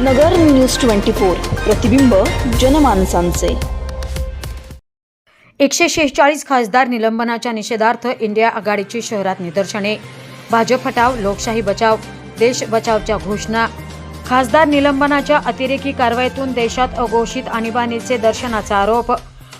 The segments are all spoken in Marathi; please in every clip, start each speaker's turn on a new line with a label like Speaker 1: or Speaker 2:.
Speaker 1: नगर न्यूज ट्वेंटी फोर प्रतिबिंब जनमानसांचे.
Speaker 2: एकशे शेहेचाळीस खासदार निलंबनाच्या निषेधार्थ इंडिया आघाडीची शहरात निदर्शने. भाजप हटाव लोकशाही बचाव देश बचावच्या घोषणा. खासदार निलंबनाच्या अतिरेकी कारवाईतून देशात अघोषित आणीबाणीचे दर्शनाचा आरोप.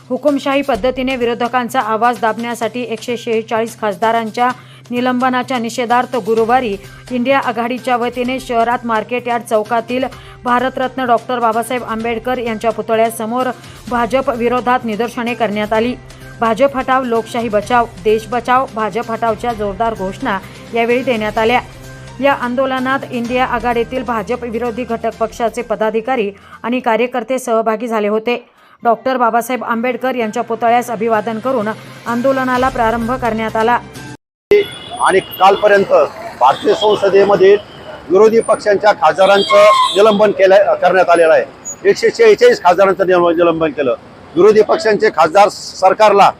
Speaker 2: हुकुमशाही पद्धतीने विरोधकांचा आवाज दाबण्यासाठी एकशे शेहेचाळीस खासदारांच्या निलंबनाच्या निषेधार्थ गुरुवारी इंडिया आघाडीच्या वतीने शहरात मार्केट यार्ड चौकातील भारतरत्न डॉक्टर बाबासाहेब आंबेडकर यांच्या पुतळ्यासमोर भाजप विरोधात निदर्शने करण्यात आली. भाजप हटाव लोकशाही बचाव देश बचाव भाजप हटावच्या जोरदार घोषणा यावेळी देण्यात आल्या. या आंदोलनात इंडिया आघाडीतील भाजप विरोधी घटक पक्षाचे पदाधिकारी आणि कार्यकर्ते सहभागी झाले होते. डॉक्टर बाबासाहेब आंबेडकर यांच्या पुतळ्यास अभिवादन करून आंदोलनाला प्रारंभ करण्यात आला.
Speaker 3: आणि कालपर्यंत भारतीय संसदेमध्ये विरोधी पक्षांच्या खासदारांचं निलंबन केलं करण्यात आलेलं आहे. एकशे शेहेचाळीस खासदारांचं निलंबन केलं. विरोधी पक्षांचे खासदार सरकारला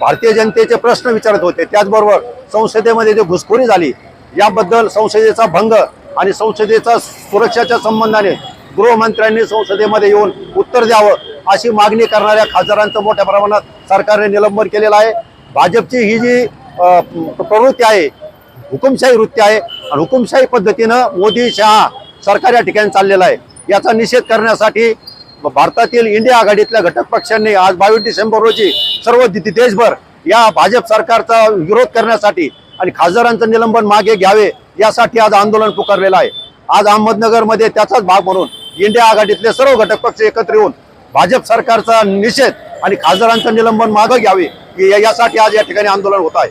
Speaker 3: भारतीय जनतेचे प्रश्न विचारत होते. त्याचबरोबर संसदेमध्ये जे घुसखोरी झाली याबद्दल संसदेचा भंग आणि संसदेचा सुरक्षाच्या संबंधाने गृहमंत्र्यांनी संसदेमध्ये येऊन उत्तर द्यावं अशी मागणी करणाऱ्या खासदारांचं मोठ्या प्रमाणात सरकारने निलंबन केलेलं आहे. भाजपची ही जी प्रवृत्ती आहे हुकुमशाही वृत्ती आहे आणि हुकुमशाही पद्धतीनं मोदी शहा सरकार या ठिकाणी चाललेला आहे. याचा निषेध करण्यासाठी भारतातील इंडिया आघाडीतल्या घटक पक्षांनी आज बावीस डिसेंबर रोजी सर्व देशभर या भाजप सरकारचा विरोध करण्यासाठी आणि खासदारांचं निलंबन मागे घ्यावे यासाठी आज आंदोलन पुकारलेलं आहे. आज अहमदनगरमध्ये त्याचाच भाग म्हणून इंडिया आघाडीतले सर्व घटक पक्ष एकत्र येऊन भाजप सरकारचा निषेध आणि खासदारांचं निलंबन मागे घ्यावे यासाठी आज या ठिकाणी आंदोलन होत आहे.